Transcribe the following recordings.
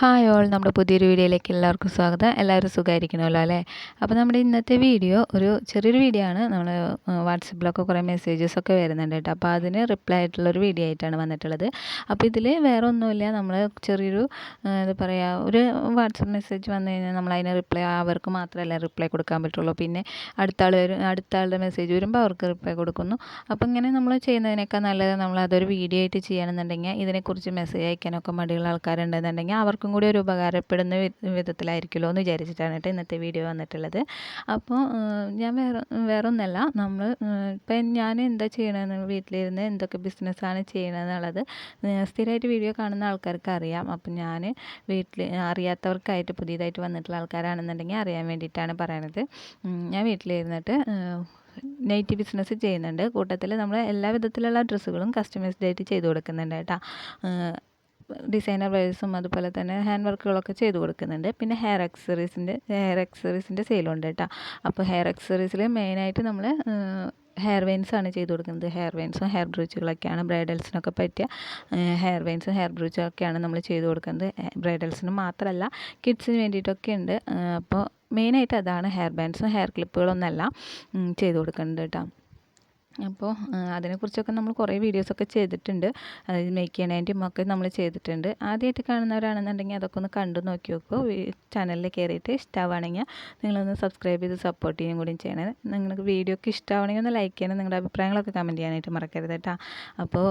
Hi all നമ്മുടെ പുതിയൊരു വീഡിയോയിലേക്ക് എല്ലാവർക്കും സ്വാഗതം. എല്ലാവരും സുഖമായിരിക്കണമല്ലോ അല്ലേ? അപ്പോൾ നമ്മുടെ ഇന്നത്തെ വീഡിയോ ഒരു ചെറിയൊരു വീഡിയോ ആണ്. നമ്മൾ വാട്സപ്പിലൊക്കെ കുറേ മെസ്സേജസ് ഒക്കെ വരുന്നുണ്ട് കേട്ടോ. അപ്പോൾ അതിന് റിപ്ലൈ ആയിട്ടുള്ള ഒരു വീഡിയോ ആയിട്ടാണ് വന്നിട്ടുള്ളത്. അപ്പോൾ ഇതിൽ വേറെ ഒന്നുമില്ല. നമ്മൾ ചെറിയൊരു എന്താ പറയുക ഒരു വാട്സപ്പ് മെസ്സേജ് വന്നു കഴിഞ്ഞാൽ നമ്മൾ അതിന് റിപ്ലൈ അവർക്ക് മാത്രമല്ല റിപ്ലൈ കൊടുക്കാൻ പറ്റുള്ളൂ. പിന്നെ അടുത്ത ആൾ വരും അടുത്ത ആളുടെ മെസ്സേജ് വരുമ്പോൾ അവർക്ക് റിപ്ലൈ കൊടുക്കുന്നു. അപ്പോൾ ഇങ്ങനെ നമ്മൾ ചെയ്യുന്നതിനേക്കാൾ നല്ലത് നമ്മൾ അതൊരു വീഡിയോ ആയിട്ട് ചെയ്യണമെന്നുണ്ടെങ്കിൽ ഇതിനെക്കുറിച്ച് മെസ്സേജ് അയക്കാനൊക്കെ മടിയുള്ള ആൾക്കാരുണ്ടെന്നുണ്ടെങ്കിൽ അവർക്കും കൂടി ഒരു ഉപകാരപ്പെടുന്ന വിധത്തിലായിരിക്കുമല്ലോ എന്ന് വിചാരിച്ചിട്ടാണ് കേട്ടോ ഇന്നത്തെ വീഡിയോ വന്നിട്ടുള്ളത്. അപ്പോൾ ഞാൻ വേറെ വേറെ ഒന്നല്ല നമ്മൾ ഇപ്പം ഞാൻ എന്താ ചെയ്യണമെന്ന് വീട്ടിലിരുന്ന് എന്തൊക്കെ ബിസിനസ്സാണ് ചെയ്യണമെന്നുള്ളത് സ്ഥിരമായിട്ട് വീഡിയോ കാണുന്ന ആൾക്കാർക്ക് അറിയാം. അപ്പം ഞാൻ വീട്ടിൽ അറിയാത്തവർക്കായിട്ട് പുതിയതായിട്ട് വന്നിട്ടുള്ള ആൾക്കാരാണെന്നുണ്ടെങ്കിൽ അറിയാൻ വേണ്ടിയിട്ടാണ് പറയണത്. ഞാൻ വീട്ടിലിരുന്നിട്ട് നൈറ്റി ബിസിനസ് ചെയ്യുന്നുണ്ട്. കൂട്ടത്തിൽ നമ്മൾ എല്ലാ വിധത്തിലുള്ള ഡ്രസ്സുകളും കസ്റ്റമൈസ്ഡ് ആയിട്ട് ചെയ്ത് കൊടുക്കുന്നുണ്ട് കേട്ടോ. ഡിസൈനർ വെയേഴ്സും അതുപോലെ തന്നെ ഹാൻഡ് വർക്കുകളൊക്കെ ചെയ്ത് കൊടുക്കുന്നുണ്ട്. പിന്നെ ഹെയർ അക്സറീസിന്റെ ഹെയർ അക്സറീസിന്റെ സെയിലുണ്ട് കേട്ടോ. അപ്പോൾ ഹെയർ അക്സറീസിൽ മെയിനായിട്ട് നമ്മൾ ഹെയർ വെയിൻസ് ആണ് ചെയ്ത് കൊടുക്കുന്നത്. ഹെയർ വെയിൻസും ഹെയർ ബ്രൂച്ചുകളൊക്കെയാണ് ബ്രൈഡൽസിനൊക്കെ പറ്റിയ ഹെയർ വെയിൻസും ഹെയർ ബ്രൂച്ചുകളൊക്കെയാണ് നമ്മൾ ചെയ്ത് കൊടുക്കുന്നത്. ബ്രൈഡൽസിന് മാത്രമല്ല കിഡ്സിന് വേണ്ടിയിട്ടൊക്കെ ഉണ്ട്. അപ്പോൾ മെയിനായിട്ട് അതാണ് ഹെയർ ബാൻഡ്സും ഹെയർ ക്ലിപ്പുകളൊന്നല്ല ചെയ്ത് കൊടുക്കേണ്ടത് കേട്ടോ. അപ്പോൾ അതിനെക്കുറിച്ചൊക്കെ നമ്മൾ കുറേ വീഡിയോസൊക്കെ ചെയ്തിട്ടുണ്ട്. അതായത് മേക്ക് ചെയ്യണതിന്റെയും ഒക്കെ നമ്മൾ ചെയ്തിട്ടുണ്ട്. ആദ്യമായിട്ട് കാണുന്നവരാണെന്നുണ്ടെങ്കിൽ അതൊക്കെ ഒന്ന് കണ്ടു നോക്കി നോക്കൂ ചാനലിൽ കയറിയിട്ട് ഇഷ്ടമാണെങ്കിൽ നിങ്ങളൊന്ന് സബ്സ്ക്രൈബ് ചെയ്ത് സപ്പോർട്ട് ചെയ്യുകയും കൂടി ചെയ്യണേ. നിങ്ങൾക്ക് വീഡിയോ ഒക്കെ ഇഷ്ടമാവണമെങ്കിൽ ഒന്ന് ലൈക്ക് ചെയ്യണം നിങ്ങളുടെ അഭിപ്രായങ്ങളൊക്കെ കമന്റ് ചെയ്യാനായിട്ട് മറക്കരുത് കേട്ടോ. അപ്പോൾ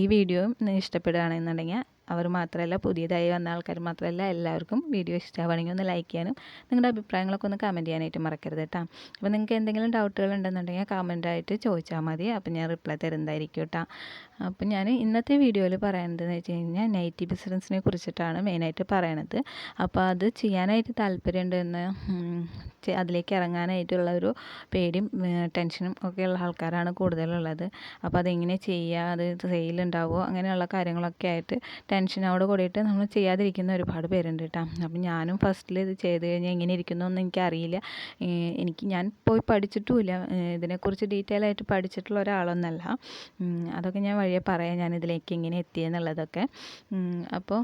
ഈ വീഡിയോ ഇഷ്ടപ്പെടുകയാണെന്നുണ്ടെങ്കിൽ അവർ മാത്രമല്ല പുതിയതായി വന്ന ആൾക്കാർ മാത്രമല്ല എല്ലാവർക്കും വീഡിയോ ഇഷ്ടമാവുകയാണെങ്കിൽ ഒന്ന് ലൈക്ക് ചെയ്യാനും നിങ്ങളുടെ അഭിപ്രായങ്ങളൊക്കെ ഒന്ന് കമന്റ് ചെയ്യാനായിട്ട് മറക്കരുത് കേട്ടോ. അപ്പോൾ നിങ്ങൾക്ക് എന്തെങ്കിലും ഡൗട്ടുകൾ ഉണ്ടെന്നുണ്ടെങ്കിൽ കമന്റായിട്ട് ചോദിച്ചാൽ മതി. അപ്പോൾ ഞാൻ റിപ്ലൈ തരുന്നതായിരിക്കും കേട്ടോ. അപ്പോൾ ഞാൻ ഇന്നത്തെ വീഡിയോയിൽ പറയുന്നതെന്ന് വെച്ച് കഴിഞ്ഞാൽ നൈറ്റി ബിസിനസ്സിനെ കുറിച്ചിട്ടാണ് മെയിനായിട്ട് പറയണത്. അപ്പോൾ അത് ചെയ്യാനായിട്ട് താല്പര്യമുണ്ടെന്ന് അതിലേക്ക് ഇറങ്ങാനായിട്ടുള്ള ഒരു പേടിയും ടെൻഷനും ഒക്കെയുള്ള ആൾക്കാരാണ് കൂടുതലുള്ളത്. അപ്പോൾ അതെങ്ങനെ ചെയ്യുക അത് സെയിൽ ഉണ്ടാവുമോ അങ്ങനെയുള്ള കാര്യങ്ങളൊക്കെ ആയിട്ട് ടെൻഷനോട് കൂടിയിട്ട് നമ്മൾ ചെയ്യാതിരിക്കുന്ന ഒരുപാട് പേരുണ്ട് കേട്ടോ. അപ്പം ഞാനും ഫസ്റ്റിൽ ഇത് ചെയ്ത് കഴിഞ്ഞാൽ എങ്ങനെ ഇരിക്കുന്നു ഇരിക്കുന്നൊന്നും എനിക്കറിയില്ല. എനിക്ക് ഞാൻ പോയി പഠിച്ചിട്ടുമില്ല. ഇതിനെക്കുറിച്ച് ഡീറ്റെയിൽ ആയിട്ട് പഠിച്ചിട്ടുള്ള ഒരാളൊന്നല്ല. അതൊക്കെ ഞാൻ വഴിയെ പറയാം ഞാൻ ഇതിലേക്ക് എങ്ങനെ എത്തിയെന്നുള്ളതൊക്കെ അപ്പോൾ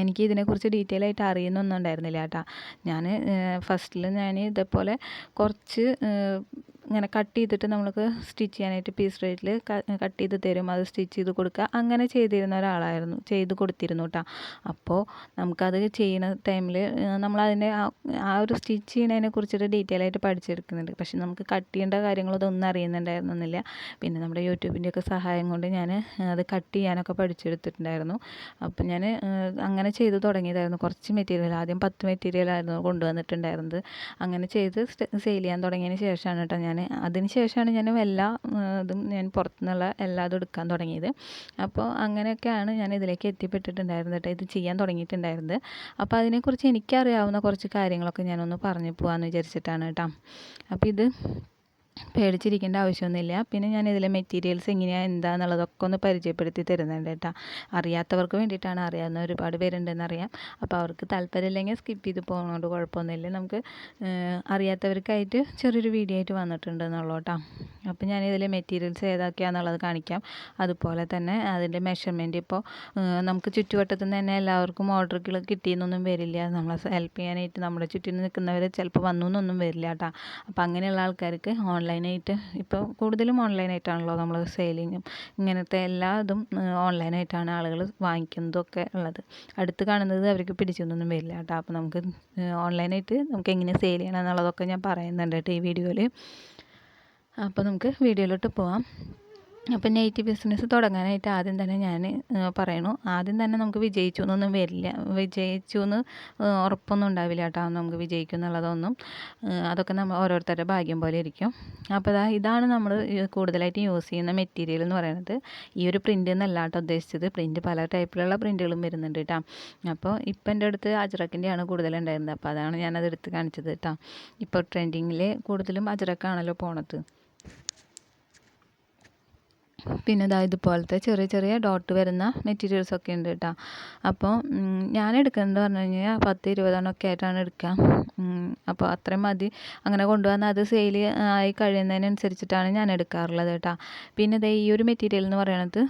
എനിക്ക് ഇതിനെക്കുറിച്ച് ഡീറ്റെയിൽ ആയിട്ട് അറിയുന്നൊന്നും ഉണ്ടായിരുന്നില്ല കേട്ടോ. ഞാൻ ഫസ്റ്റിൽ ഞാൻ ഇതേപോലെ കുറച്ച് ഇങ്ങനെ കട്ട് ചെയ്തിട്ട് നമുക്ക് സ്റ്റിച്ച് ചെയ്യാനായിട്ട് പീസ് റേറ്റിൽ കട്ട് ചെയ്ത് തരും. അത് സ്റ്റിച്ച് ചെയ്ത് കൊടുക്കുക. അങ്ങനെ ചെയ്തിരുന്ന ഒരാളായിരുന്നു. ചെയ്ത് കൊടുത്തിരുന്നു കേട്ടോ അപ്പോൾ നമുക്കത് ചെയ്യുന്ന ടൈമിൽ നമ്മളതിന്റെ ആ ഒരു സ്റ്റിച്ച് ചെയ്യുന്നതിനെ കുറിച്ചിട്ട് ഡീറ്റെയിൽ ആയിട്ട് പഠിച്ചെടുക്കുന്നുണ്ട്. പക്ഷെ നമുക്ക് കട്ട് ചെയ്യേണ്ട കാര്യങ്ങളതൊന്നും അറിയുന്നുണ്ടായിരുന്നില്ല. പിന്നെ നമ്മുടെ യൂട്യൂബിന്റെയൊക്കെ സഹായം കൊണ്ട് ഞാൻ അത് കട്ട് ചെയ്യാനൊക്കെ പഠിച്ചെടുത്തിട്ടുണ്ടായിരുന്നു. അപ്പം ഞാൻ അങ്ങനെ ചെയ്ത് തുടങ്ങിയതായിരുന്നു. കുറച്ച് മെറ്റീരിയൽ ആദ്യം പത്ത് മെറ്റീരിയൽ ആയിരുന്നു കൊണ്ടുവന്നിട്ടുണ്ടായിരുന്നത്. അങ്ങനെ ചെയ്ത് സെയിൽ ചെയ്യാൻ തുടങ്ങിയതിന് ശേഷമാണ് കേട്ടോ ഞാൻ അതിന് ശേഷമാണ് ഞാൻ എല്ലാ ഇതും ഞാൻ പുറത്തുനിന്നുള്ള എല്ലാതും എടുക്കാൻ തുടങ്ങിയത്. അപ്പോൾ അങ്ങനെയൊക്കെയാണ് ഞാൻ ഇതിലേക്ക് എത്തിപ്പെട്ടിട്ടുണ്ടായിരുന്നത് കേട്ടോ. ഇത് ചെയ്യാൻ തുടങ്ങിയിട്ടുണ്ടായിരുന്നത്. അപ്പോൾ അതിനെക്കുറിച്ച് എനിക്കറിയാവുന്ന കുറച്ച് കാര്യങ്ങളൊക്കെ ഞാനൊന്ന് പറഞ്ഞു പോകാമെന്ന് വിചാരിച്ചിട്ടാണ് കേട്ടോ. അപ്പോൾ ഇത് പേടിച്ചിരിക്കേണ്ട ആവശ്യമൊന്നുമില്ല. പിന്നെ ഞാൻ ഇതിലെ മെറ്റീരിയൽസ് എങ്ങനെയാണ് എന്താണെന്നുള്ളതൊക്കെ ഒന്ന് പരിചയപ്പെടുത്തി തരുന്നുണ്ട് കേട്ടോ. അറിയാത്തവർക്ക് വേണ്ടിയിട്ടാണ് അറിയാവുന്ന ഒരുപാട് പേരുണ്ടെന്ന് അറിയാം അപ്പോൾ അവർക്ക് താല്പര്യമില്ലെങ്കിൽ സ്കിപ്പ് ചെയ്ത് പോകുന്നതുകൊണ്ട് കുഴപ്പമൊന്നുമില്ല. നമുക്ക് അറിയാത്തവർക്കായിട്ട് ചെറിയൊരു വീഡിയോ ആയിട്ട് വന്നിട്ടുണ്ട് എന്നുള്ളൂ കേട്ടോ. അപ്പോൾ ഞാൻ ഇതിൽ മെറ്റീരിയൽസ് ഏതൊക്കെയാണെന്നുള്ളത് കാണിക്കാം. അതുപോലെ തന്നെ അതിന്റെ മെഷർമെന്റ് ഇപ്പോൾ നമുക്ക് ചുറ്റുവട്ടത്തു നിന്ന് തന്നെ എല്ലാവർക്കും ഓർഡറുകൾ കിട്ടിയെന്നൊന്നും വരില്ല. നമ്മളെ ഹെൽപ്പ് ചെയ്യാനായിട്ട് നമ്മുടെ ചുറ്റിനും നിൽക്കുന്നവർ ചിലപ്പോൾ വന്നു എന്നൊന്നും വരില്ല കേട്ടോ. അപ്പോൾ അങ്ങനെയുള്ള ആൾക്കാർക്ക് ഓൺലൈനായിട്ട് ഇപ്പോൾ കൂടുതലും ഓൺലൈനായിട്ടാണല്ലോ നമ്മൾ സെയിലിങ്ങും ഇങ്ങനത്തെ എല്ലാ ഇതും ഓൺലൈനായിട്ടാണ് ആളുകൾ വാങ്ങിക്കുന്നതൊക്കെ ഉള്ളത്. അടുത്ത് കാണുന്നത് അവർക്ക് പിടിച്ചൊന്നും വരില്ല കേട്ടോ. അപ്പോൾ നമുക്ക് ഓൺലൈനായിട്ട് നമുക്ക് എങ്ങനെ സെയിൽ ചെയ്യണം എന്നുള്ളതൊക്കെ ഞാൻ പറയുന്നുണ്ട് കേട്ടോ ഈ വീഡിയോയിൽ അപ്പോൾ നമുക്ക് വീഡിയോയിലോട്ട് പോവാം. അപ്പോൾ നെയ്റ്റ് ബിസിനസ് തുടങ്ങാനായിട്ട് ആദ്യം തന്നെ ഞാൻ പറയണു. ആദ്യം തന്നെ നമുക്ക് വിജയിച്ചു എന്നൊന്നും വരില്ല. വിജയിച്ചു എന്ന് ഉറപ്പൊന്നും ഉണ്ടാവില്ല കേട്ടോ. നമുക്ക് വിജയിക്കും എന്നുള്ളതൊന്നും. അതൊക്കെ നമ്മൾ ഓരോരുത്തരുടെ ഭാഗ്യം പോലെ ഇരിക്കും. അപ്പോൾ ഇതാ ഇതാണ് നമ്മൾ കൂടുതലായിട്ട് യൂസ് ചെയ്യുന്ന മെറ്റീരിയൽ എന്ന് പറയുന്നത് ഈ ഒരു പ്രിന്റ് എന്നല്ല കേട്ടോ ഉദ്ദേശിച്ചത്. പ്രിന്റ് പല ടൈപ്പിലുള്ള പ്രിന്റുകളും വരുന്നുണ്ട് കേട്ടോ. അപ്പോൾ ഇപ്പം എന്റെ അടുത്ത് അജ്രക്കിന്റെയാണ് കൂടുതലുണ്ടായിരുന്നത്. അപ്പോൾ അതാണ് ഞാനത് എടുത്ത് കാണിച്ചത് കേട്ടോ. ഇപ്പോൾ ട്രെൻഡിങ്ങിൽ കൂടുതലും അജ്രക്കാണല്ലോ പോണത്. പിന്നെ ഇതാ ഇതുപോലത്തെ ചെറിയ ചെറിയ ഡോട്ട് വരുന്ന മെറ്റീരിയൽസ് ഒക്കെ ഉണ്ട് കേട്ടോ അപ്പോൾ ഞാൻ എടുക്കുന്നത് പറഞ്ഞു കഴിഞ്ഞാൽ പത്ത് ഇരുപതെണ്ണമൊക്കെ ആയിട്ടാണ് എടുക്കുക അപ്പോൾ അത്രയും മതി. അങ്ങനെ കൊണ്ടുവന്ന് അത് സെയിൽ ആയി കഴിയുന്നതിനനുസരിച്ചിട്ടാണ് ഞാൻ എടുക്കാറുള്ളത് കേട്ടോ പിന്നെ ദേ ഈ ഒരു മെറ്റീരിയൽ എന്ന് പറയുന്നത്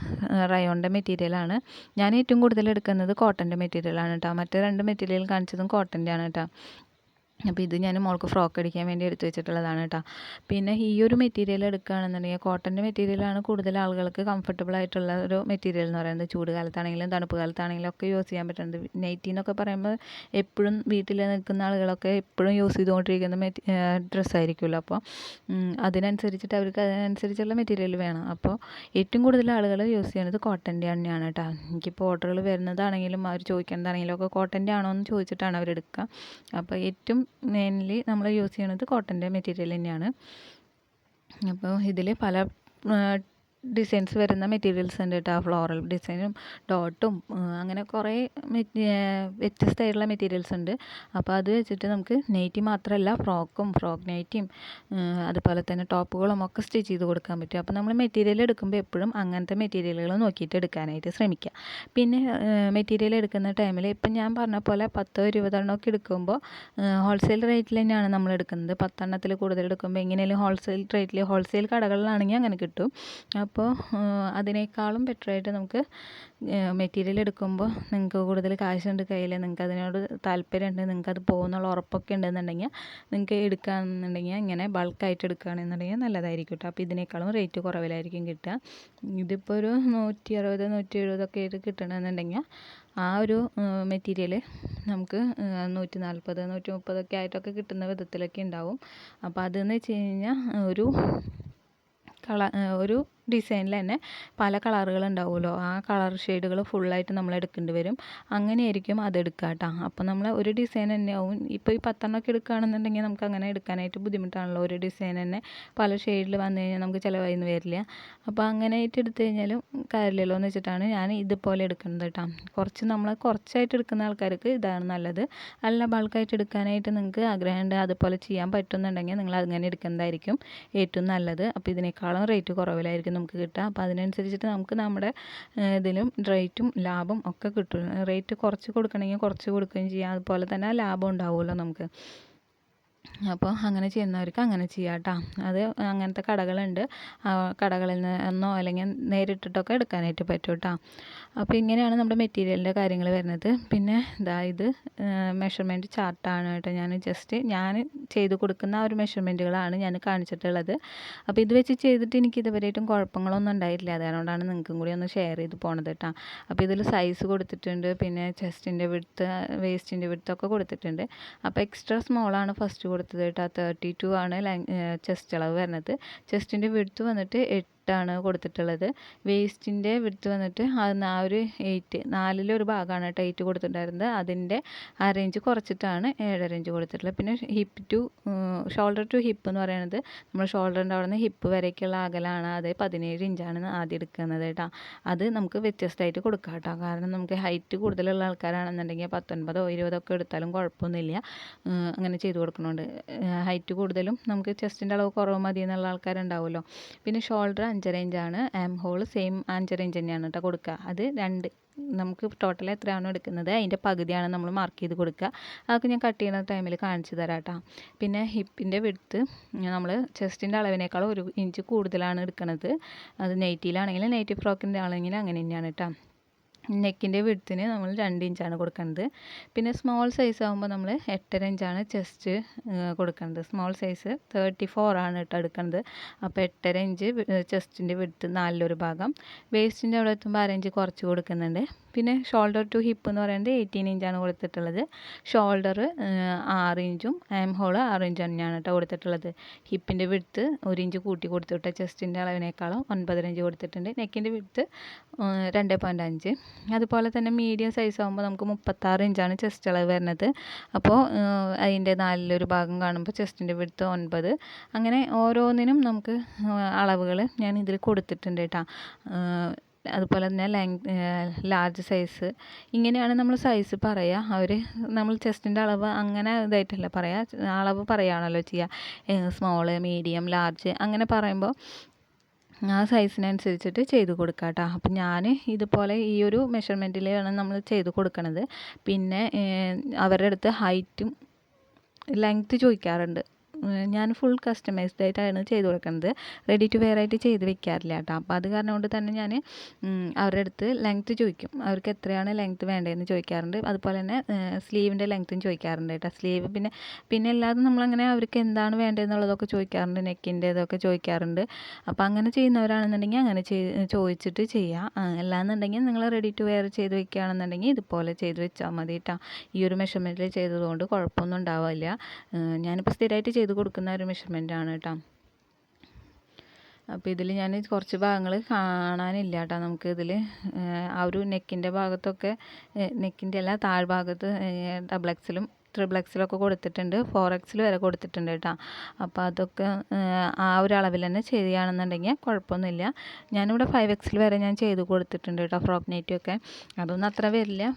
റയോണിന്റെ മെറ്റീരിയലാണ് ഞാൻ ഏറ്റവും കൂടുതൽ എടുക്കുന്നത് കോട്ടന്റെ മെറ്റീരിയലാണ് കേട്ടോ മറ്റേ രണ്ട് മെറ്റീരിയൽ കാണിച്ചതും കോട്ടന്റെ ആണ് കേട്ടോ അപ്പോൾ ഇത് ഞാൻ മോൾക്ക് ഫ്രോക്ക് അടിക്കാൻ വേണ്ടി എടുത്തു വെച്ചിട്ടുള്ളതാണ് കേട്ടോ. പിന്നെ ഈ ഒരു മെറ്റീരിയൽ എടുക്കുകയാണെന്നുണ്ടെങ്കിൽ കോട്ടന്റെ മെറ്റീരിയലാണ് കൂടുതൽ ആളുകൾക്ക് കംഫർട്ടബിൾ ആയിട്ടുള്ള ഒരു മെറ്റീരിയൽ എന്ന് പറയുന്നത്. ചൂട് കാലത്താണെങ്കിലും തണുപ്പ് കാലത്താണെങ്കിലും ഒക്കെ യൂസ് ചെയ്യാൻ പറ്റുന്നത്. നൈറ്റി എന്നൊക്കെ പറയുമ്പോൾ എപ്പോഴും വീട്ടിൽ നിൽക്കുന്ന ആളുകളൊക്കെ എപ്പോഴും യൂസ് ചെയ്തുകൊണ്ടിരിക്കുന്ന മെറ്റി ഡ്രസ്സായിരിക്കുമല്ലോ അപ്പോൾ അതിനനുസരിച്ചിട്ട് അവർക്ക് അതിനനുസരിച്ചുള്ള മെറ്റീരിയൽ വേണം. അപ്പോൾ ഏറ്റവും കൂടുതൽ ആളുകൾ യൂസ് ചെയ്യുന്നത് കോട്ടന്റെ തന്നെയാണ് കേട്ടോ. എനിക്കിപ്പോൾ ഓർഡറുകൾ വരുന്നതാണെങ്കിലും അവർ ചോദിക്കുന്നതാണെങ്കിലും ഒക്കെ കോട്ടന്റെ ആണോ എന്ന് ചോദിച്ചിട്ടാണ് അവരെടുക്കുക അപ്പോൾ ഏറ്റവും മെയിൻലി നമ്മൾ യൂസ് ചെയ്യണത് കോട്ടന്റെ മെറ്റീരിയൽ തന്നെയാണ്. അപ്പോൾ ഇതിൽ പല ഡിസൈൻസ് വരുന്ന മെറ്റീരിയൽസ് ഉണ്ട് കേട്ടോ ഫ്ലോറൽ ഡിസൈനും ഡോട്ടും അങ്ങനെ കുറേ വ്യത്യസ്തമായിട്ടുള്ള മെറ്റീരിയൽസ് ഉണ്ട്. അപ്പോൾ അത് വെച്ചിട്ട് നമുക്ക് നൈറ്റി മാത്രമല്ല ഫ്രോക്കും ഫ്രോക്ക് നൈറ്റിയും അതുപോലെ തന്നെ ടോപ്പുകളും ഒക്കെ സ്റ്റിച്ച് ചെയ്ത് കൊടുക്കാൻ പറ്റും. അപ്പോൾ നമ്മൾ മെറ്റീരിയൽ എടുക്കുമ്പോൾ എപ്പോഴും അങ്ങനത്തെ മെറ്റീരിയലുകൾ നോക്കിയിട്ട് എടുക്കാനായിട്ട് ശ്രമിക്കുക. പിന്നെ മെറ്റീരിയൽ എടുക്കുന്ന ടൈമിൽ ഇപ്പം ഞാൻ പറഞ്ഞ പോലെ പത്തോ ഇരുപതെണ്ണമൊക്കെ എടുക്കുമ്പോൾ ഹോൾസെയിൽ റേറ്റിൽ തന്നെയാണ് നമ്മൾ എടുക്കുന്നത്. പത്തെണ്ണത്തിൽ കൂടുതൽ എടുക്കുമ്പോൾ എങ്ങനെയാലും ഹോൾസെയിൽ റേറ്റിൽ ഹോൾസെയിൽ കടകളിലാണെങ്കിൽ അങ്ങനെ കിട്ടും. അപ്പോൾ അതിനേക്കാളും ബെറ്ററായിട്ട് നമുക്ക് മെറ്റീരിയൽ എടുക്കുമ്പോൾ നിങ്ങൾക്ക് കൂടുതൽ കാശുണ്ട് കയ്യിൽ നിങ്ങൾക്ക് അതിനോട് താല്പര്യമുണ്ട് നിങ്ങൾക്ക് അത് പോകുന്നുള്ള ഉറപ്പൊക്കെ ഉണ്ടെന്നുണ്ടെങ്കിൽ നിങ്ങൾക്ക് എടുക്കുകയാണെന്നുണ്ടെങ്കിൽ ഇങ്ങനെ ബൾക്കായിട്ട് എടുക്കുകയാണെന്നുണ്ടെങ്കിൽ നല്ലതായിരിക്കും കേട്ടോ. അപ്പോൾ ഇതിനേക്കാളും റേറ്റ് കുറവിലായിരിക്കും കിട്ടുക. ഇതിപ്പോൾ ഒരു നൂറ്റി അറുപത് നൂറ്റി എഴുപതൊക്കെ ആയിട്ട് കിട്ടണമെന്നുണ്ടെങ്കിൽ ആ ഒരു മെറ്റീരിയൽ നമുക്ക് നൂറ്റി നാൽപ്പത് നൂറ്റി മുപ്പതൊക്കെ ആയിട്ടൊക്കെ കിട്ടുന്ന വിധത്തിലൊക്കെ ഉണ്ടാവും. അപ്പോൾ അതെന്ന് വെച്ച് കഴിഞ്ഞാൽ ഒരു കള ഒരു ഡിസൈനിൽ തന്നെ പല കളറുകൾ ഉണ്ടാവുമല്ലോ ആ കളർ ഷെയ്ഡുകൾ ഫുള്ളായിട്ട് നമ്മൾ എടുക്കേണ്ടി വരും. അങ്ങനെയായിരിക്കും അത് എടുക്കുക കേട്ടോ അപ്പോൾ നമ്മൾ ഒരു ഡിസൈൻ തന്നെ ആവും. ഇപ്പോൾ ഈ പത്തെണ്ണമൊക്കെ എടുക്കുകയാണെന്നുണ്ടെങ്കിൽ നമുക്ക് അങ്ങനെ എടുക്കാനായിട്ട് ബുദ്ധിമുട്ടാണല്ലോ. ഒരു ഡിസൈൻ തന്നെ പല ഷെയ്ഡിൽ വന്നു കഴിഞ്ഞാൽ നമുക്ക് ചിലവായിന്ന് വരില്ല. അപ്പോൾ അങ്ങനെ ആയിട്ട് എടുത്തു കഴിഞ്ഞാലും കാര്യമില്ലല്ലോ എന്ന് വെച്ചിട്ടാണ് ഞാൻ ഇതുപോലെ എടുക്കുന്നത് കേട്ടോ കുറച്ച് നമ്മൾ കുറച്ചായിട്ട് എടുക്കുന്ന ആൾക്കാർക്ക് ഇതാണ് നല്ലത്. അല്ല ബൾക്കായിട്ട് എടുക്കാനായിട്ട് നിങ്ങൾക്ക് ആഗ്രഹമുണ്ട് അതുപോലെ ചെയ്യാൻ പറ്റുന്നുണ്ടെങ്കിൽ നിങ്ങൾ അങ്ങനെ എടുക്കുന്നതായിരിക്കും ഏറ്റവും നല്ലത്. അപ്പോൾ ഇതിനേക്കാളും റേറ്റ് കുറവിലായിരിക്കും. നമുക്ക് കിട്ടുക അപ്പോൾ അതിനനുസരിച്ചിട്ട് നമുക്ക് നമ്മുടെ ഇതിലും റേറ്റും ലാഭം ഒക്കെ കിട്ടും. റേറ്റ് കുറച്ച് കൊടുക്കണമെങ്കിൽ കുറച്ച് കൊടുക്കുകയും ചെയ്യാം. അതുപോലെ തന്നെ ലാഭം ഉണ്ടാവുമല്ലോ നമുക്ക്. അപ്പോൾ അങ്ങനെ ചെയ്യുന്നവർക്ക് അങ്ങനെ ചെയ്യാം കേട്ടോ അത് അങ്ങനത്തെ കടകളുണ്ട്. കടകളിൽ നിന്നോ അല്ലെങ്കിൽ നേരിട്ടിട്ടൊക്കെ എടുക്കാനായിട്ട് പറ്റും കേട്ടോ അപ്പോൾ ഇങ്ങനെയാണ് നമ്മുടെ മെറ്റീരിയലിന്റെ കാര്യങ്ങൾ വരുന്നത്. പിന്നെ ഇതാ ഇത് മെഷർമെന്റ് ചാർട്ടാണ് കേട്ടോ. ഞാൻ ജസ്റ്റ് ഞാൻ ചെയ്ത് കൊടുക്കുന്ന ആ ഒരു മെഷർമെന്റുകളാണ് ഞാൻ കാണിച്ചിട്ടുള്ളത്. അപ്പോൾ ഇത് വെച്ച് ചെയ്തിട്ട് എനിക്ക് ഇതുവരെയായിട്ടും കുഴപ്പങ്ങളൊന്നും ഉണ്ടായിട്ടില്ല. അതുകൊണ്ടാണ് നിങ്ങൾക്കും കൂടി ഒന്ന് ഷെയർ ചെയ്ത് പോണത് കേട്ടോ. അപ്പോൾ ഇതിൽ സൈസ് കൊടുത്തിട്ടുണ്ട്. പിന്നെ ചെസ്റ്റിന്റെ വിടുത്ത് വേസ്റ്റിന്റെ വിടുത്തൊക്കെ കൊടുത്തിട്ടുണ്ട്. അപ്പോൾ എക്സ്ട്രാ സ്മോളാണ് ഫസ്റ്റ് കൊടുത്തത് കേട്ടോ തേർട്ടി ടു ആണ് ചെസ്റ്റ് അളവ് വരുന്നത്. ചെസ്റ്റിന്റെ വിടുത്ത് വന്നിട്ട് എട്ടാണ് കൊടുത്തിട്ടുള്ളത്. വേസ്റ്റിന്റെ വിടുത്ത് വന്നിട്ട് അത് ആ ഒരു എയ്റ്റ് നാലിലൊരു ഭാഗമാണ് കേട്ടോ എയ്റ്റ് കൊടുത്തിട്ടുണ്ടായിരുന്നത്. അതിന്റെ അരേഞ്ച് കുറച്ചിട്ടാണ് ഏഴര ഇഞ്ച് കൊടുത്തിട്ടുള്ളത്. പിന്നെ hip to shoulder to hip എന്ന് പറയുന്നത് നമ്മൾ ഷോൾഡറിന്റെ അവിടെ നിന്ന് ഹിപ്പ് വരേക്കുള്ള അകലാണ്. അത് പതിനേഴ് ഇഞ്ചാണ് ആദ്യം എടുക്കുന്നത് കേട്ടോ. അത് നമുക്ക് വ്യത്യസ്തമായിട്ട് കൊടുക്കാം കേട്ടോ. കാരണം നമുക്ക് ഹൈറ്റ് കൂടുതലുള്ള ആൾക്കാരാണെന്നുണ്ടെങ്കിൽ പത്തൊൻപതോ ഇരുപതോ ഒക്കെ എടുത്താലും കുഴപ്പമൊന്നുമില്ല. അങ്ങനെ ചെയ്ത് കൊടുക്കണോണ്ട്. ഹൈറ്റ് കൂടുതലും നമുക്ക് ചെസ്റ്റിന്റെ അളവ് കുറവ് മതി എന്നുള്ള ആൾക്കാരുണ്ടാവുമല്ലോ. പിന്നെ ഷോൾഡർ അഞ്ചര ആണ്. ആം ഹോൾ സെയിം അഞ്ചര ഇഞ്ച് തന്നെയാണ് കേട്ടോ കൊടുക്കുക അത് രണ്ട് നമുക്ക് ടോട്ടൽ എത്രയാണോ എടുക്കുന്നത് അതിന്റെ പകുതിയാണ് നമ്മൾ മാർക്ക് ചെയ്ത് കൊടുക്കുക അതൊക്കെ ഞാൻ കട്ട് ചെയ്യുന്ന ടൈമിൽ കാണിച്ചു തരാം കേട്ടോ പിന്നെ ഹിപ്പിന്റെ വിടുത്ത് നമ്മൾ ചെസ്റ്റിന്റെ അളവിനേക്കാൾ ഒരു ഇഞ്ച് കൂടുതലാണ് എടുക്കുന്നത് അത് നൈറ്റിയിലാണെങ്കിൽ നൈറ്റി ഫ്രോക്കിന്റെ ആണെങ്കിലും അങ്ങനെ തന്നെയാണ് കേട്ടോ നെക്കിന്റെ വിടുത്തിന് നമ്മൾ രണ്ട് ഇഞ്ചാണ് കൊടുക്കേണ്ടത് പിന്നെ സ്മോൾ സൈസ് ആകുമ്പോൾ നമ്മൾ എട്ടര ഇഞ്ചാണ് ചെസ്റ്റ് കൊടുക്കേണ്ടത് സ്മോൾ സൈസ് തേർട്ടി ഫോർ ആണ് കേട്ടോ എടുക്കുന്നത് അപ്പോൾ എട്ടര ഇഞ്ച് ചെസ്റ്റിന്റെ വിടുത്ത് നാലിലൊരു ഭാഗം. വേസ്റ്റിന്റെ അവിടെ എത്തുമ്പോൾ അര ഇഞ്ച് കുറച്ച് കൊടുക്കുന്നുണ്ട്. പിന്നെ ഷോൾഡർ ടു ഹിപ്പ് എന്ന് പറയുന്നത് എയ്റ്റീൻ ഇഞ്ചാണ് കൊടുത്തിട്ടുള്ളത്. ഷോൾഡർ ആറ് ഇഞ്ചും ആം ഹോൾ ആറ് ഇഞ്ച് തന്നെയാണ് കേട്ടോ കൊടുത്തിട്ടുള്ളത്. ഹിപ്പിന്റെ വിടുത്ത് ഒരു ഇഞ്ച് കൂട്ടി കൊടുത്തിട്ട് ചെസ്റ്റിന്റെ അളവിനേക്കാളും ഒൻപതര ഇഞ്ച് കൊടുത്തിട്ടുണ്ട്. നെക്കിന്റെ വിടുത്ത് രണ്ട് പോയിന്റ് അഞ്ച്. അതുപോലെ തന്നെ മീഡിയം സൈസ് ആകുമ്പോൾ നമുക്ക് മുപ്പത്താറ് ഇഞ്ചാണ് ചെസ്റ്റ് അളവ് വരുന്നത്. അപ്പോൾ അതിന്റെ നാലിലൊരു ഭാഗം കാണുമ്പോൾ ചെസ്റ്റിന്റെ വിടുത്ത് ഒൻപത്. അങ്ങനെ ഓരോന്നിനും നമുക്ക് അളവുകൾ ഞാൻ ഇതിൽ കൊടുത്തിട്ടുണ്ട് കേട്ടോ അതുപോലെ തന്നെ ലെങ് ലാർജ് സൈസ് ഇങ്ങനെയാണ് നമ്മൾ സൈസ് പറയുക അവർ നമ്മൾ ചെസ്റ്റിന്റെ അളവ് അങ്ങനെ ഇതായിട്ടല്ല പറയുക അളവ് പറയുകയാണല്ലോ ചെയ്യുക സ്മോൾ മീഡിയം ലാർജ് അങ്ങനെ പറയുമ്പോൾ ആ സൈസിനനുസരിച്ചിട്ട് ചെയ്ത് കൊടുക്കുക കേട്ടോ അപ്പം ഞാൻ ഇതുപോലെ ഈ ഒരു മെഷർമെന്റിലാണ് നമ്മൾ ചെയ്ത് കൊടുക്കണത്. പിന്നെ അവരുടെ അടുത്ത് ഹൈറ്റും ലെങ്ത്ത് ചോദിക്കാറുണ്ട്. ഞാൻ ഫുൾ കസ്റ്റമൈസ്ഡ് ആയിട്ടാണ് ചെയ്ത് കൊടുക്കുന്നത്. റെഡി ടു വെയർ ആയിട്ട് ചെയ്ത് വെക്കാറില്ല കേട്ടോ. അപ്പോൾ അത് കാരണം കൊണ്ട് തന്നെ ഞാൻ അവരുടെ അടുത്ത് ലെങ്ത്ത് ചോദിക്കും. അവർക്ക് എത്രയാണ് ലെങ്ത്ത് വേണ്ടതെന്ന് ചോദിക്കാറുണ്ട്. അതുപോലെ തന്നെ സ്ലീവിന്റെ ലെങ്ത്തും ചോദിക്കാറുണ്ട് കേട്ടോ. സ്ലീവ് പിന്നെ പിന്നെ അല്ലാതെ നമ്മളങ്ങനെ അവർക്ക് എന്താണ് വേണ്ടതെന്നുള്ളതൊക്കെ ചോദിക്കാറുണ്ട്. നെക്കിന്റെ ഇതൊക്കെ ചോദിക്കാറുണ്ട്. അപ്പോൾ അങ്ങനെ ചെയ്യുന്നവരാണെന്നുണ്ടെങ്കിൽ അങ്ങനെ ചോദിച്ചിട്ട് ചെയ്യാം. അല്ലാന്നുണ്ടെങ്കിൽ നിങ്ങൾ റെഡി ടു വെയർ ചെയ്ത് വെക്കുകയാണെന്നുണ്ടെങ്കിൽ ഇതുപോലെ ചെയ്ത് വെച്ചാൽ മതി കേട്ടോ. ഈ ഒരു മെഷർമെന്റിൽ ചെയ്തതുകൊണ്ട് കുഴപ്പമൊന്നും ഉണ്ടാവില്ല. ഞാനിപ്പോൾ സ്ഥിരമായിട്ട് ചെയ്ത് കൊടുക്കുന്ന ഒരു മെഷർമെന്റ് ആണ് കേട്ടോ അപ്പോൾ ഇതിൽ ഞാൻ കുറച്ച് ഭാഗങ്ങൾ കാണാനില്ല കേട്ടോ നമുക്ക് ഇതിൽ ആ ഒരു നെക്കിന്റെ ഭാഗത്തൊക്കെ നെക്കിന്റെ അല്ല താഴ്ഭാഗത്ത് ഡബിൾ എക്സിലും ത്രിബിൾ എക്സിലൊക്കെ കൊടുത്തിട്ടുണ്ട്. ഫോർ എക്സിൽ വരെ കൊടുത്തിട്ടുണ്ട് കേട്ടോ അപ്പോൾ അതൊക്കെ ആ ഒരു അളവിൽ തന്നെ ചെയ്യുകയാണെന്നുണ്ടെങ്കിൽ കുഴപ്പമൊന്നുമില്ല. ഞാനിവിടെ ഫൈവ് എക്സിൽ വരെ ഞാൻ ചെയ്ത് കൊടുത്തിട്ടുണ്ട് കേട്ടോ ഫ്രോക്ക് നെറ്റൊക്കെ അതൊന്നും അത്ര വരില്ല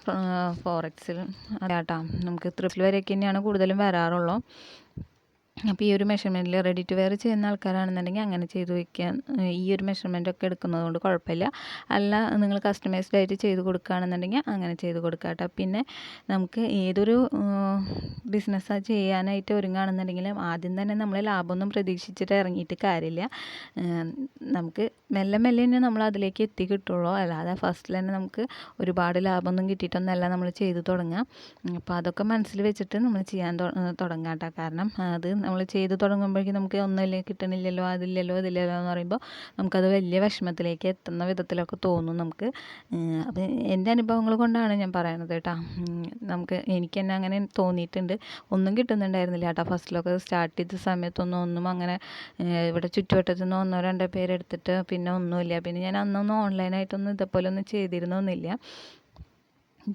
ഫോർ എക്സിൽ കേട്ടോ നമുക്ക് ത്രിബിൾ വരെയൊക്കെ തന്നെയാണ് കൂടുതലും വരാറുള്ളൂ. അപ്പോൾ ഈ ഒരു മെഷർമെന്റിൽ റെഡി ടു വെയർ ചെയ്യുന്ന ആൾക്കാരാണെന്നുണ്ടെങ്കിൽ അങ്ങനെ ചെയ്ത് വയ്ക്കാൻ ഈ ഒരു മെഷർമെന്റൊക്കെ എടുക്കുന്നത് കൊണ്ട് കുഴപ്പമില്ല. അല്ല നിങ്ങൾ കസ്റ്റമൈസ്ഡ് ആയിട്ട് ചെയ്ത് കൊടുക്കുകയാണെന്നുണ്ടെങ്കിൽ അങ്ങനെ ചെയ്ത് കൊടുക്കുക കേട്ടോ. പിന്നെ നമുക്ക് ഏതൊരു ബിസിനസ് ചെയ്യാനായിട്ട് ഒരുങ്ങുകയാണെന്നുണ്ടെങ്കിലും ആദ്യം തന്നെ നമ്മൾ ലാഭമൊന്നും പ്രതീക്ഷിച്ചിട്ട് ഇറങ്ങിയിട്ട് കാര്യമില്ല. നമുക്ക് മെല്ലെ മെല്ലെ തന്നെ നമ്മൾ അതിലേക്ക് എത്തി കിട്ടുള്ളൂ. അല്ലാതെ ഫസ്റ്റിൽ തന്നെ നമുക്ക് ഒരുപാട് ലാഭമൊന്നും കിട്ടിയിട്ടൊന്നല്ല നമ്മൾ ചെയ്ത് തുടങ്ങുക. അപ്പോൾ അതൊക്കെ മനസ്സിൽ വെച്ചിട്ട് നമ്മൾ ചെയ്യാൻ തുടങ്ങാം കേട്ടോ. കാരണം അത് നമ്മൾ ചെയ്ത് തുടങ്ങുമ്പോഴേക്കും നമുക്ക് ഒന്നുമില്ലേ കിട്ടണില്ലല്ലോ അതില്ലല്ലോ ഇതില്ലല്ലോ എന്ന് പറയുമ്പോൾ നമുക്കത് വലിയ വിഷമത്തിലേക്ക് എത്തുന്ന വിധത്തിലൊക്കെ തോന്നും നമുക്ക്. അപ്പം എന്റെ അനുഭവങ്ങൾ കൊണ്ടാണ് ഞാൻ പറയണത് കേട്ടോ. നമുക്ക് എനിക്ക് തന്നെ അങ്ങനെ തോന്നിയിട്ടുണ്ട്. ഒന്നും കിട്ടുന്നുണ്ടായിരുന്നില്ല കേട്ടോ. ഫസ്റ്റിലൊക്കെ സ്റ്റാർട്ട് ചെയ്ത സമയത്തൊന്നും ഒന്നും അങ്ങനെ ഇവിടെ ചുറ്റുവട്ടത്തു നിന്ന് ഒന്നോ രണ്ടോ പേരെടുത്തിട്ട് പിന്നെ ഒന്നുമില്ല. പിന്നെ ഞാൻ അന്നൊന്നും ഓൺലൈനായിട്ടൊന്നും ഇതേപോലെ ഒന്നും ചെയ്തിരുന്നൊന്നുമില്ല.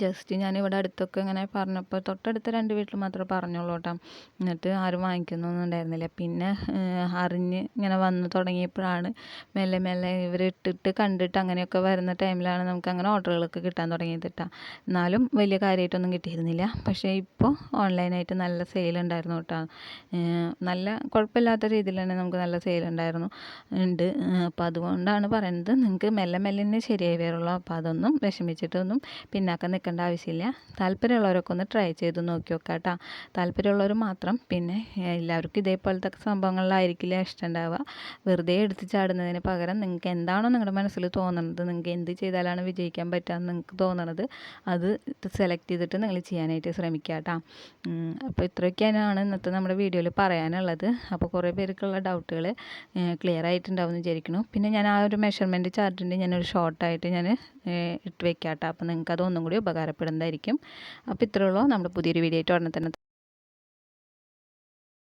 ജസ്റ്റ് ഞാനിവിടെ അടുത്തൊക്കെ ഇങ്ങനെ പറഞ്ഞപ്പോൾ തൊട്ടടുത്ത രണ്ട് വീട്ടിൽ മാത്രമേ പറഞ്ഞുള്ളൂ കേട്ടോ. എന്നിട്ട് ആരും വാങ്ങിക്കുന്നൊന്നും ഉണ്ടായിരുന്നില്ല. പിന്നെ അറിഞ്ഞ് ഇങ്ങനെ വന്ന് തുടങ്ങിയപ്പോഴാണ് മെല്ലെ മെല്ലെ ഇവർ ഇട്ടിട്ട് കണ്ടിട്ട് അങ്ങനെയൊക്കെ വരുന്ന ടൈമിലാണ് നമുക്ക് അങ്ങനെ ഓർഡറുകളൊക്കെ കിട്ടാൻ തുടങ്ങിയത് കേട്ടോ. എന്നാലും വലിയ കാര്യമായിട്ടൊന്നും കിട്ടിയിരുന്നില്ല. പക്ഷേ ഇപ്പോൾ ഓൺലൈനായിട്ട് നല്ല സെയിൽ ഉണ്ടായിരുന്നു കേട്ടോ. നല്ല കുഴപ്പമില്ലാത്ത രീതിയിൽ തന്നെ നമുക്ക് നല്ല സെയിൽ ഉണ്ടായിരുന്നു. ഉണ്ട്. അപ്പോൾ അതുകൊണ്ടാണ് പറയുന്നത്. നിങ്ങൾക്ക് മെല്ലെ മെല്ലെ തന്നെ ശരിയായി വരുള്ളൂ. അപ്പോൾ അതൊന്നും വിഷമിച്ചിട്ടൊന്നും പിന്നാക്കം നിൽക്കേണ്ട ആവശ്യമില്ല. താല്പര്യമുള്ളവരൊക്കെ ഒന്ന് ട്രൈ ചെയ്ത് നോക്കി നോക്കാം കേട്ടോ താല്പര്യമുള്ളവർ മാത്രം പിന്നെ എല്ലാവർക്കും ഇതേപോലത്തെ സംഭവങ്ങളിലായിരിക്കില്ല ഇഷ്ടം ഉണ്ടാവുക വെറുതെ എടുത്ത് ചാടുന്നതിന് പകരം നിങ്ങൾക്ക് എന്താണോ നിങ്ങളുടെ മനസ്സിൽ തോന്നുന്നത് നിങ്ങൾക്ക് എന്ത് ചെയ്താലാണ് വിജയിക്കാൻ പറ്റുക നിങ്ങൾക്ക് തോന്നുന്നത് അത് സെലക്ട് ചെയ്തിട്ട് നിങ്ങൾ ചെയ്യാനായിട്ട് ശ്രമിക്കുക കേട്ടോ അപ്പോൾ ഇത്രയൊക്കെയാണ് ഇന്നത്തെ നമ്മുടെ വീഡിയോയിൽ പറയാനുള്ളത്. അപ്പോൾ കുറേ പേർക്കുള്ള ഡൗട്ടുകൾ ക്ലിയർ ആയിട്ടുണ്ടാവും എന്ന് പിന്നെ ഞാൻ ആ ഒരു മെഷർമെന്റ് ചാർട്ടിന്റെ ഞാനൊരു ഷോർട്ടായിട്ട് ഞാൻ ഇട്ട് വെക്കാം കേട്ടോ അപ്പോൾ നിങ്ങൾക്ക് അതൊന്നും കൂടി ഉപകാരപ്പെടുന്നതായിരിക്കും. അപ്പോൾ ഇത്രയുള്ളൂ നമ്മുടെ പുതിയൊരു വീഡിയോ ആയിട്ട് ഉടനെ തന്നെ